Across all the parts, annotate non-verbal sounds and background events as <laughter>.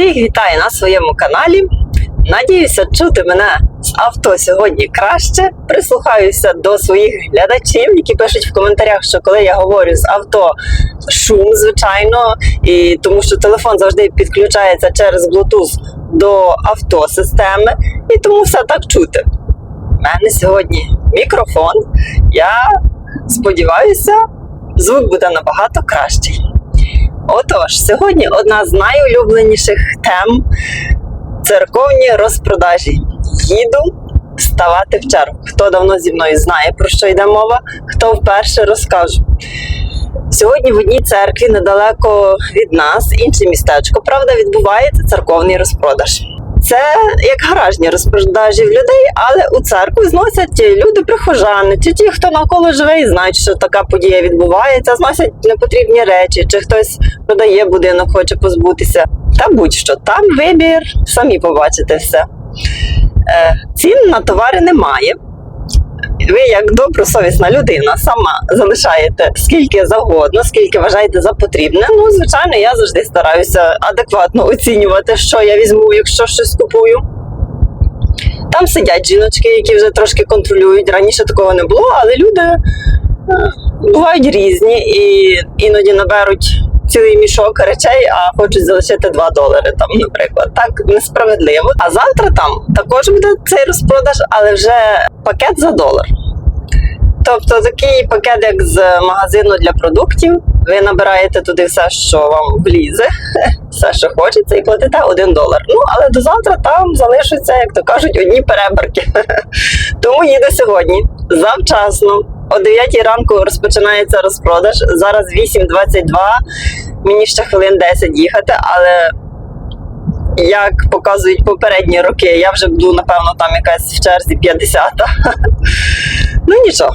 Всіх вітаю на своєму каналі. Надіюся, чути мене з авто сьогодні краще. Прислухаюся до своїх глядачів, які пишуть в коментарях, що коли я говорю з авто, шум, звичайно, і тому що телефон завжди підключається через Bluetooth до автосистеми, і тому все так чути. У мене сьогодні мікрофон. Я сподіваюся, звук буде набагато кращий. Отож, сьогодні одна з найулюбленіших тем церковні розпродажі. Їду ставати в чергу. Хто давно зі мною знає, про що йде мова, хто вперше розкажу. Сьогодні в одній церкві недалеко від нас, інше містечко, правда, відбувається церковний розпродаж. Це як гаражні розпродажі в людей, але у церкву зносять люди прихожани, чи ті, хто навколо живе і знають, що така подія відбувається, зносять непотрібні речі, чи хтось продає будинок, хоче позбутися. Та будь-що там вибір, самі побачите все. Е, цін на товари немає. Ви, як добросовісна людина, сама залишаєте скільки завгодно, скільки вважаєте за потрібне. Ну, звичайно, я завжди стараюся адекватно оцінювати, що я візьму, якщо щось купую. Там сидять жіночки, які вже трошки контролюють. Раніше такого не було, але люди е, бувають різні і іноді наберуть цілий мішок речей, а хочуть залишити 2 долари, там, наприклад. Так несправедливо. А завтра там також буде цей розпродаж, але вже пакет за долар. Тобто такий пакет, як з магазину для продуктів. Ви набираєте туди все, що вам влізе, <laughs> все, що хочеться, і платите 1 долар. Ну, але до завтра там залишаться, як то кажуть, одні переборки. <laughs> Тому їду сьогодні завчасно. О 9 ранку розпочинається розпродаж. Зараз 8.22. Мені ще хвилин 10 їхати, але як показують попередні роки, я вже буду, напевно, там якась в черзі 50. <laughs> Ну нічого.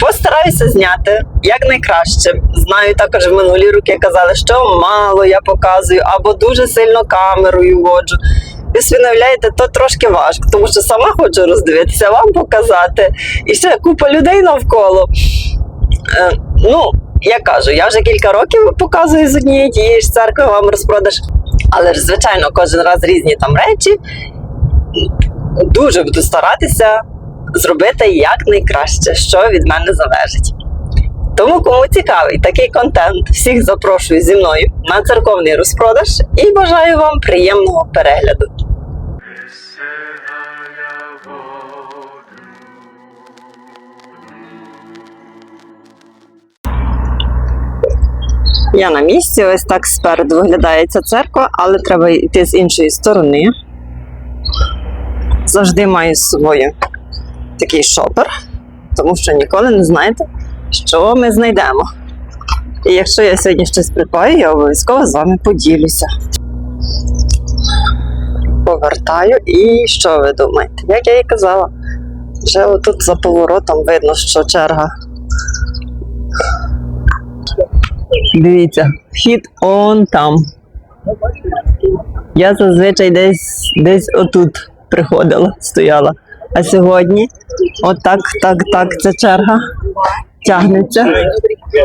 Постараюся зняти якнайкраще. Знаю, також в минулі роки казали, що мало я показую, або дуже сильно камерою воджу. Собі уявляєте, то трошки важко, тому що сама хочу роздивитися, вам показати. І ще купа людей навколо. Е, ну, я кажу, я вже кілька років показую з однієї тієї ж церкви вам розпродаж. Але ж, звичайно, кожен раз різні там речі. Дуже буду старатися зробити якнайкраще, що від мене залежить. Тому, кому цікавий такий контент, всіх запрошую зі мною на церковний розпродаж і бажаю вам приємного перегляду. Я на місці, ось так спереду виглядає ця церква, але треба йти з іншої сторони. Завжди маю з собою такий шопер, тому що ніколи не знаєте, що ми знайдемо. І якщо я сьогодні щось придбаю, я обов'язково з вами поділюся. Повертаю, і що ви думаєте? Як я і казала, вже отут за поворотом видно, що черга. Дивіться, вхід он там. Я зазвичай десь десь отут приходила, стояла. А сьогодні отак, так, так, ця черга тягнеться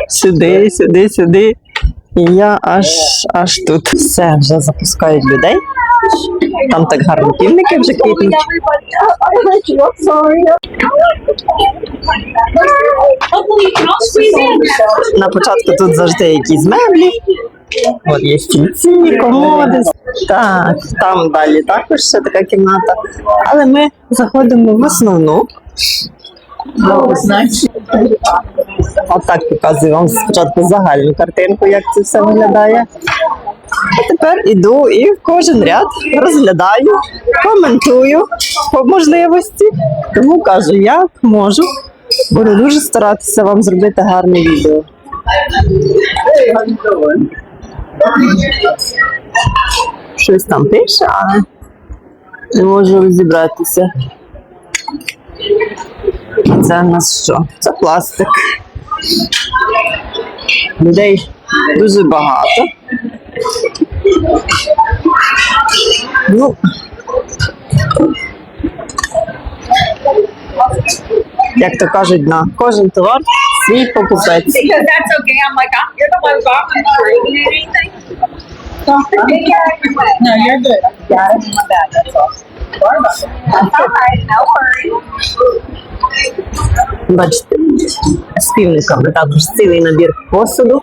сюди, сюди, сюди. І я аж аж тут. Все, вже запускають людей. Там так гарно півники вже квітнуть. На початку тут завжди якісь меблі. От є стільці, комоди. Так, там далі також ще така кімната. Але ми заходимо в основну. Отак показую вам спочатку загальну картинку, як це все виглядає. А тепер іду і в кожен ряд розглядаю, коментую по можливості. Тому кажу, як можу. Буду дуже старатися вам зробити гарне відео. Щось там пише, але не можу розібратися. Це у нас що? Це пластик. Людей дуже багато. Ну, як то кажуть, на кожен товар свій покупець. because that's okay. I'm like, I'm, you're the one bought me or anything. No, you're good. It in my bag. That's all. Sorry about that. That's all right. No worries. Бачите, з також цілий набір посуду.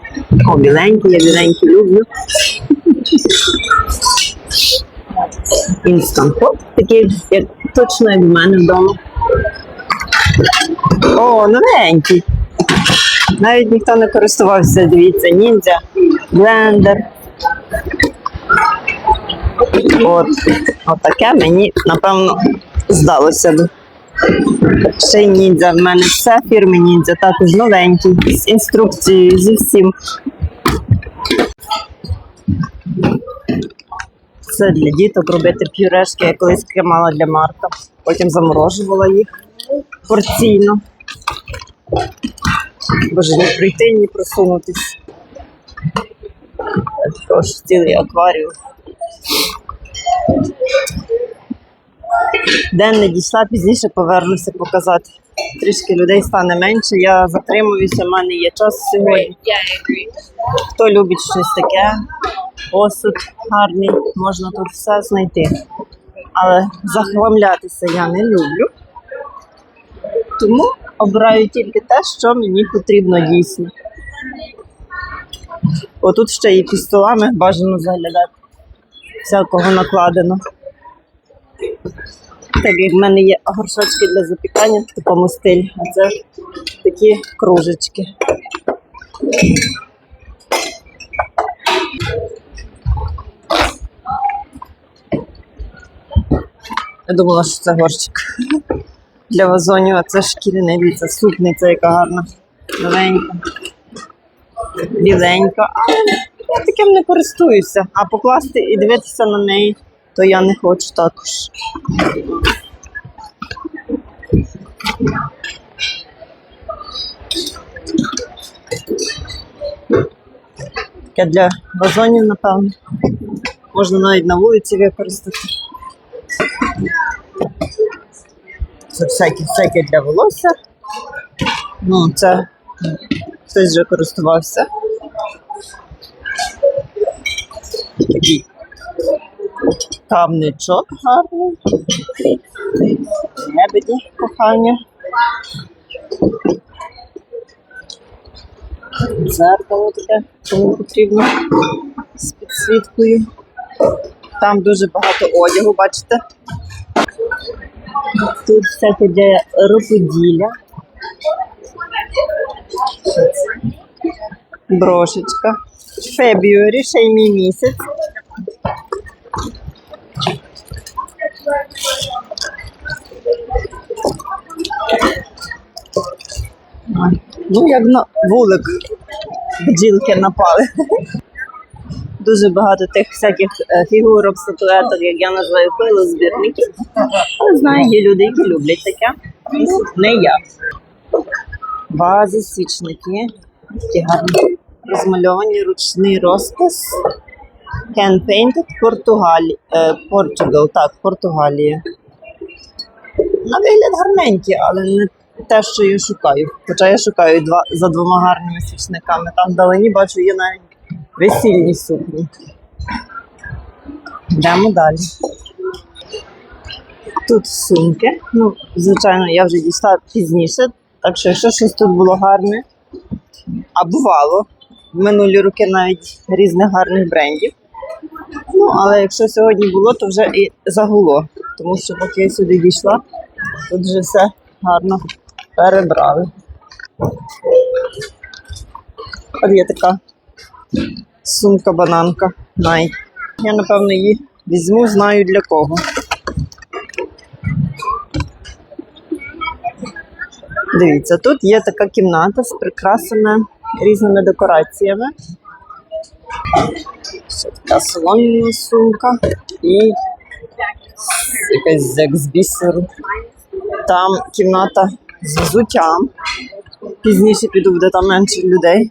О, біленький, я біленький люблю. Інстант поп, такий, як точно як в мене вдома. О, новенький. Навіть ніхто не користувався, дивіться, ніндзя, блендер. От, отаке мені, напевно, здалося б. Ще й ніндзя. В мене все фірми ніндзя, також новенький, з інструкцією, зі всім. Це для діток робити пюрешки. Я колись тримала для Марка. Потім заморожувала їх порційно. Боже, ні прийти, ні просунутись. Також цілий акваріум. День не дійшла, пізніше повернуся показати. Трішки людей стане менше. Я затримуюся, в мене є час сьогодні. Хто любить щось таке, посуд гарний, можна тут все знайти. Але захламлятися я не люблю. Тому обираю тільки те, що мені потрібно дійсно. Отут ще і під столами бажано заглядати. Всякого накладено. Так як в мене є горшочки для запікання в такому стилі, а це такі кружечки. Я думала, що це горщик для вазонів, а це шкіряний, дивіться, супниця, яка гарна, новенька, біленька. Я таким не користуюся. А покласти і дивитися на неї, то я не хочу також. Таке для вазонів, напевно. Можна навіть на вулиці використати. Це всяке, всяке для волосся. Ну, це хтось вже користувався. Такий камничок гарний. Лебеді кохання. Дзеркало таке, кому потрібно з підсвіткою. Там дуже багато одягу, бачите? Тут всяке для рукоділля. Брошечка. Фебіорі, ще й мій місяць. Ну, як на вулик бджілки напали. Дуже багато тих всяких е, фігурок, статуеток, як я називаю пилозбірників. Але знаю, є люди, які люблять таке. Не я. Вази, свічники, такі гарні розмальовані, ручний розпис. Hand painted Португалі... е, Portugal, так, Португалія. На вигляд гарненькі, але не те, що я шукаю. Хоча я шукаю два, за двома гарними свічниками. Там вдалині бачу, є навіть весільні сукні. Йдемо далі. Тут сумки. Ну, звичайно, я вже дійшла пізніше, так що якщо щось тут було гарне, а бувало минулі роки навіть різних гарних брендів. Ну, але якщо сьогодні було, то вже і загуло. Тому що поки я сюди дійшла, тут вже все гарно перебрали. От є така сумка-бананка Nike. Я, напевно, її візьму, знаю для кого. Дивіться, тут є така кімната з прикрасами різними декораціями. Ще така солом'яна сумка і якась як з бісеру. Там кімната з взуттям. Пізніше піду, буде там менше людей.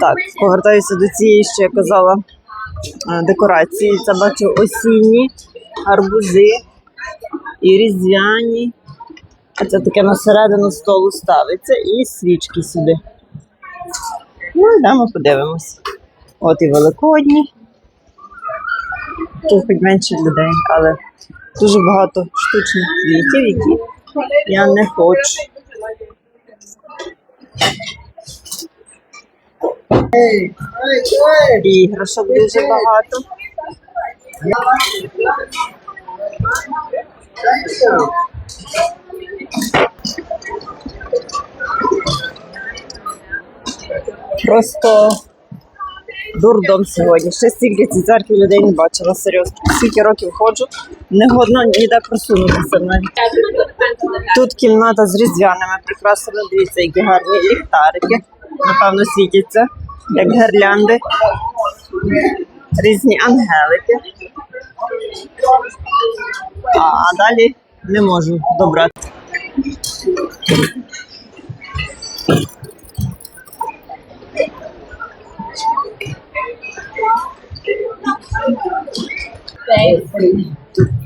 Так, повертаюся до цієї, що я казала, е, декорації. Це бачу осінні, арбузи і різдвяні. Це таке на середину столу ставиться і свічки сюди. Ну, йдемо подивимось. От і великодні. Тут хоч менше людей, але дуже багато штучних квітів, які я не хочу. Іграшок дуже багато. Просто дурдом сьогодні. Ще стільки ці церкві людей не бачила, серйозно. Скільки років ходжу, не годно ніде просунутися навіть. Тут кімната з різдвяними прикрасами. Дивіться, які гарні ліхтарики. Напевно, світяться, як гірлянди. Різні ангелики. А, далі не можу добрати.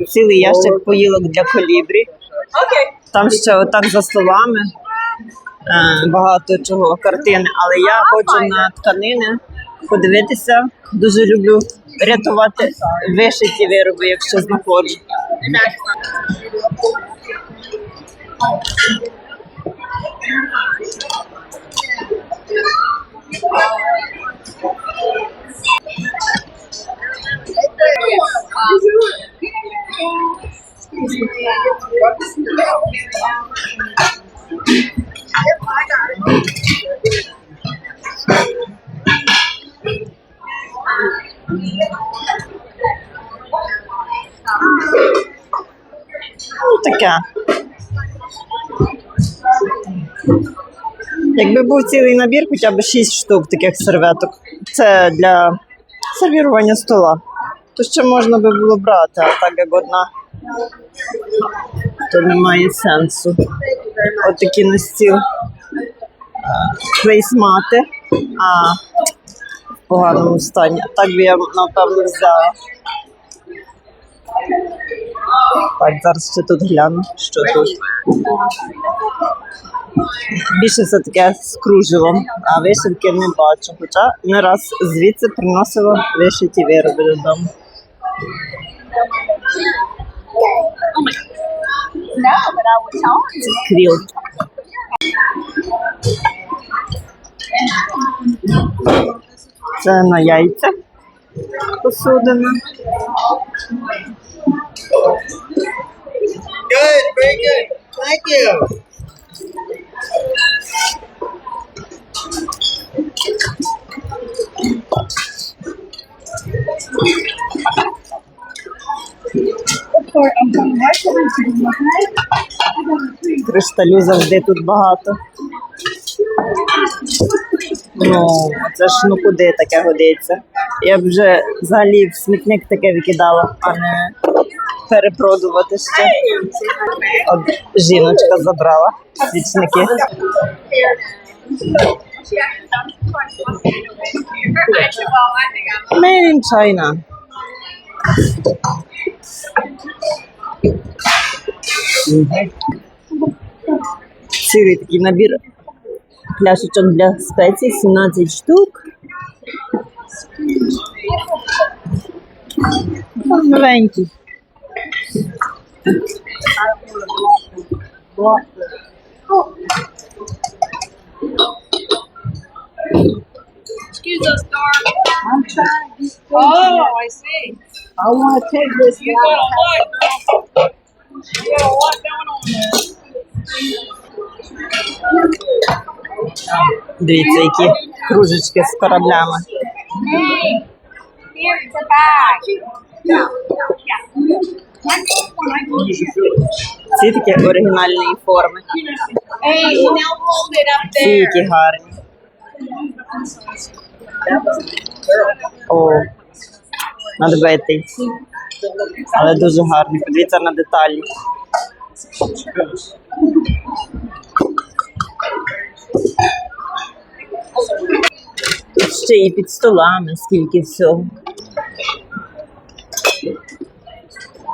Цілий ящик поїлок для колібрі. Там ще отак за столами. Е, багато чого картини, але я хочу на тканини подивитися. Дуже люблю рятувати вишиті вироби, якщо знаходжу. Ну. Якби був цілий набір, хоча б 6 штук таких серветок. Це для сервірування стола. То ще можна би було брати, а так як одна, то немає сенсу. От такі на стіл плейсмати, а в поганому стані. Так би я напевно взяла. Так, зараз ще тут гляну, що тут. Більше все таке з кружевом, а вишивки не бачу. Хоча не раз звідси приносила вишиті вироби додому. No, but I was telling you. Квілт. Це на яйця посудина. Good, very good. Thank you. Кришталю завжди тут багато. Ну, це ж ну куди таке годиться. Я б вже взагалі в смітник таке викидала, а не перепродувати ще. От жіночка забрала свічники. Made in China. Цілий такий набір пляшечок для спецій, 17 штук. Новенький. Excuse us, darling. I'm trying. Oh, I see. I want to take this You got a girl. A. Дивіться, які кружечки з кораблями. Ці такі оригінальної форми. Ці які гарні. О, надбитий. Але дуже гарний. Подивіться на деталі. Ще і під столами, скільки всього.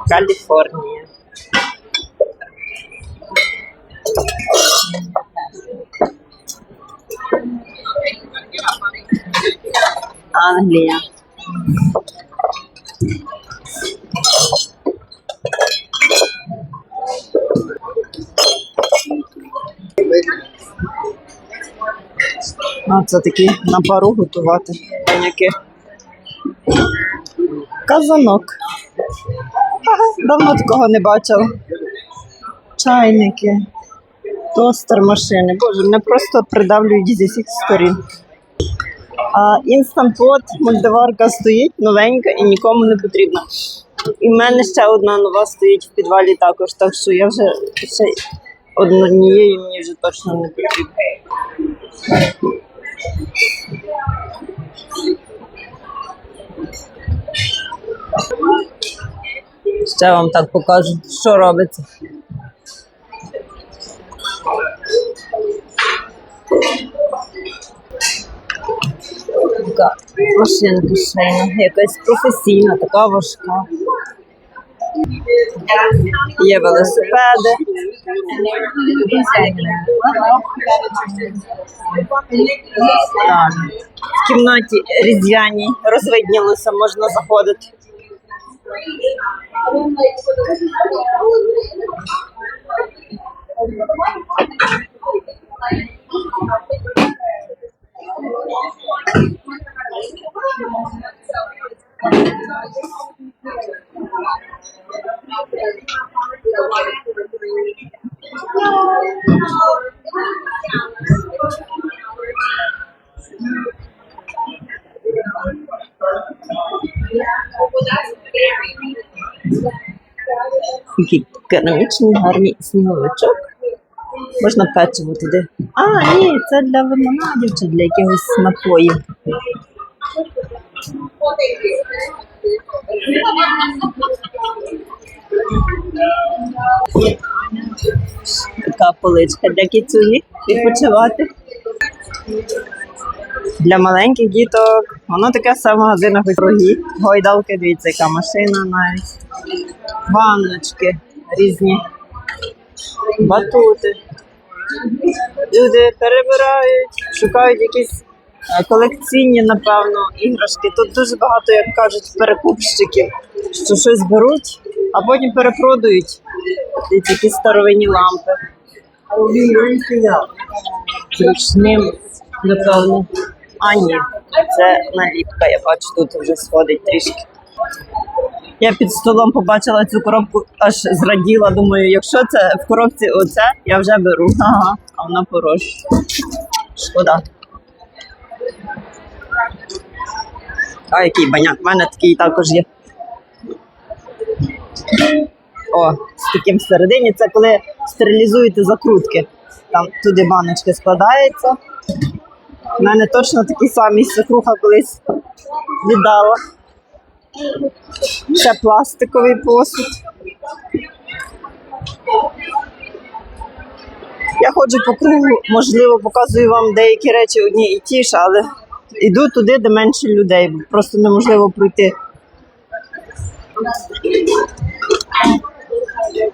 Каліфорнія. Англія. А це такі на пару готувати баняки. Казанок. Давно такого не бачила. Чайники, тостер машини. Боже, мене просто придавлюють зі всіх сторін. А Pot мультиварка стоїть новенька і нікому не потрібна. І в мене ще одна нова стоїть в підвалі також, так що я вже ще однієї мені вже точно не потрібно. Ще вам так покажу, що робиться. Така машинка шейна, якась професійна, така важка. Є велосипеди. В кімнаті різдвяній розвиднілося, можна заходити. Такий керамічний гарний сніговичок. Можна печиво туди. А, ні, це для лимонадів чи для якихось напоїв. Така поличка для кіцюні відпочивати. Для маленьких діток воно таке все в магазинах. Гойдалки, дивіться, яка машина навіть. Ванночки різні, батути. Люди перебирають, шукають якісь е, колекційні, напевно, іграшки. Тут дуже багато, як кажуть, перекупщиків, що щось беруть, а потім перепродають. Дивіться, якісь старовинні лампи. Зручним, напевно. А це наліпка, я бачу, тут вже сходить трішки. Я під столом побачила цю коробку, аж зраділа. Думаю, якщо це в коробці оце, я вже беру. Ага, а вона порожня. Шкода. А який баняк? У мене такий також є. О, з таким всередині. Це коли стерилізуєте закрутки. Там туди баночки складаються. У мене точно такі самі свекруха колись віддала. Ще пластиковий посуд. Я ходжу по кругу, можливо, показую вам деякі речі одні і ті ж, але йду туди, де менше людей. Просто неможливо пройти. Clear.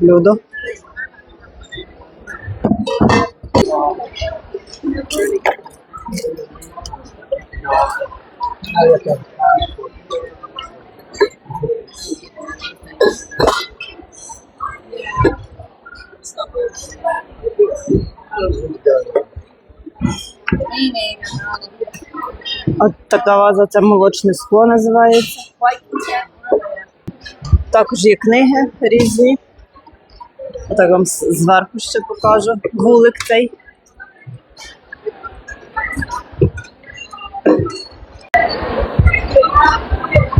Ludo. Thank you. От така ваза, це молочне скло називається. Також є книги різні. Так вам зверху ще покажу. Вулик цей.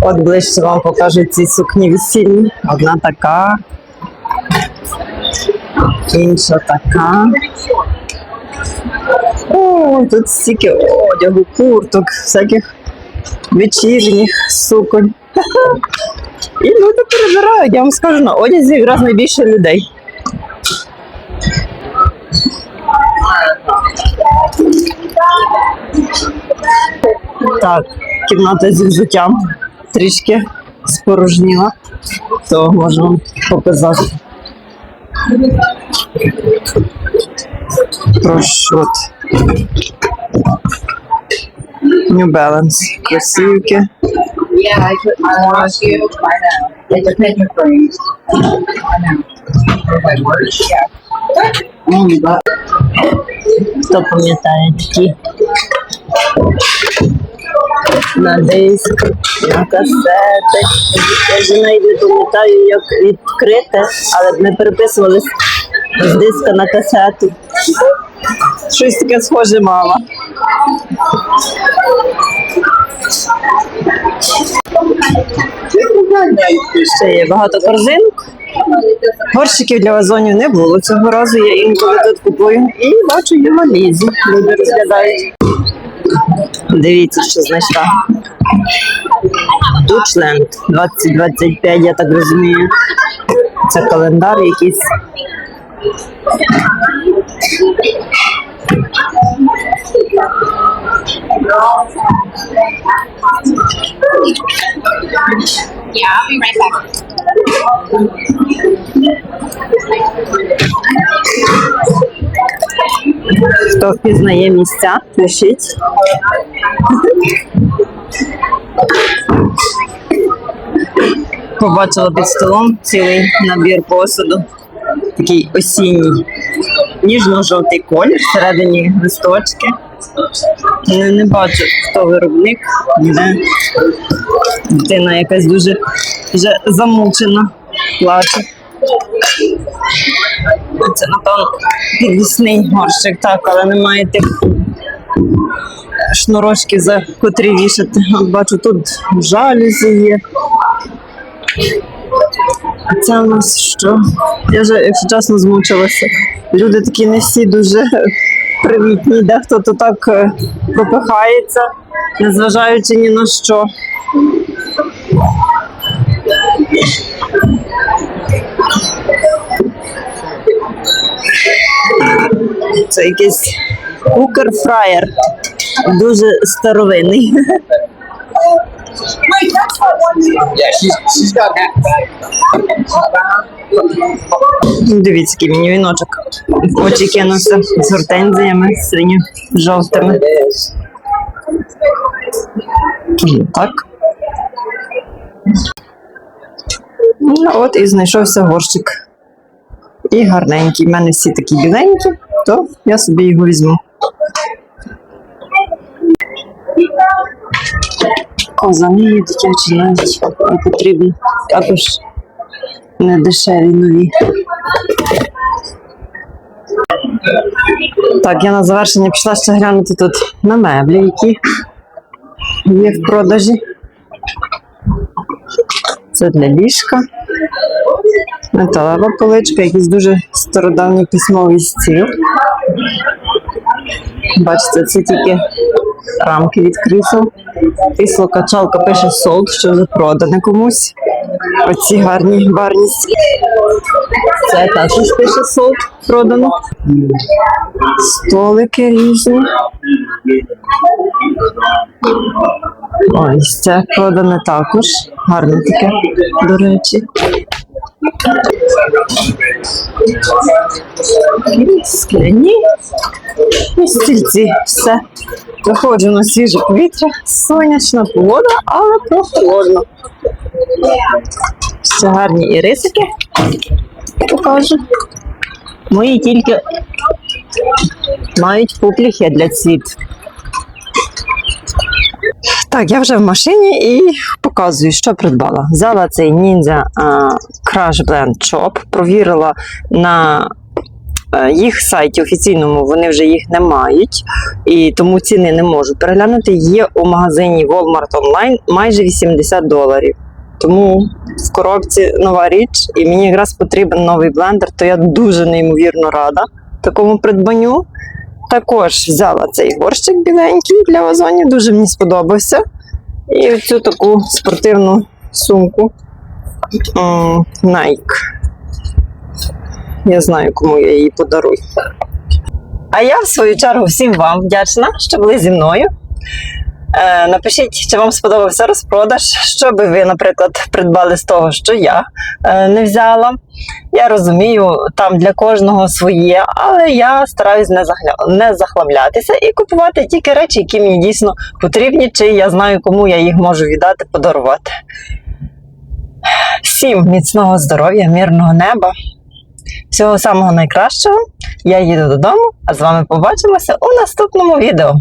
От ближче вам покажу ці сукні весільні. Одна така, інша така. О, тут стільки одягу, курток, всяких вечірніх суконь. І люди перебирають, я вам скажу, на одязі якраз найбільше людей. Так, кімната зі взуттям трішки спорожніла, то можу вам показати. Know. Like words, yeah. Хто пам'ятає такі? На диск, на касети. Я вже навіть не пам'ятаю, як відкрити, але ми переписували з диска на касету. Щось таке схоже мала. Ще є багато корзинок. Горщиків для вазонів не було цього разу. Я інколи тут купую і бачу є валізи. Люди розглядають. Дивіться, що знайшла. Дучленд 2025, я так розумію. Це календар якийсь. Yeah, I'll be right back. Хто впізнає місця, пишіть. Побачила під столом цілий набір посуду. Такий осінній. Ніжно-жовтий колір, всередині листочки. Не, не бачу, хто виробник, дитина якась дуже вже замучена, плаче. Це, напевно, підвісний горщик, так, але немає тих шнурочків, за котрі вішати. Бачу, тут жалюзі є. А це у нас що? Я вже, якщо чесно, змучилася. Люди такі не всі дуже привітні, дехто то так е, пропихається, незважаючи ні на що. Це якийсь кукер-фраєр. Дуже старовинний. Yeah, she's she's got that. Дивіться, який мені віночок. В очі кинувся з гортензіями is. М, Так. Ну, от і знайшовся горщик. І гарненький. У мене всі такі біленькі, то я собі його візьму. Казани є дитячі навіть не потрібні. Також не дешеві нові. Так, я на завершення пішла ще глянути тут на меблі, які є в продажі. Це для ліжка. Металева поличка, якийсь дуже стародавній письмовий стіл. Бачите, це тільки рамки від крісел. Крісло качалка пише солд, що вже продане комусь. Оці гарні барні. Це також пише солд продано. Столики різні. Ось це продане також. Гарне таке, до речі. Скляні. Стільці. Все. Виходжу на свіже повітря. Сонячна погода, але прохолодно. Ще гарні і рисики. Покажу. Мої тільки мають пупліхи для цвіт. Так, я вже в машині і показую, що придбала. Взяла цей а, Crash Blend Shop, провірила на їх сайті офіційному, вони вже їх не мають, і тому ціни не можу переглянути. Є у магазині Walmart Online майже 80 доларів. Тому в коробці нова річ, і мені якраз потрібен новий блендер, то я дуже неймовірно рада такому придбанню. Також взяла цей горщик біленький для вазонів, дуже мені сподобався. І цю таку спортивну сумку Nike. Я знаю, кому я її подарую. А я, в свою чергу, всім вам вдячна, що були зі мною. Е, напишіть, чи вам сподобався розпродаж, що би ви, наприклад, придбали з того, що я е, не взяла. Я розумію, там для кожного своє, але я стараюсь не, загля... не захламлятися і купувати тільки речі, які мені дійсно потрібні, чи я знаю, кому я їх можу віддати, подарувати. Всім міцного здоров'я, мирного неба, всього самого найкращого. Я їду додому, а з вами побачимося у наступному відео.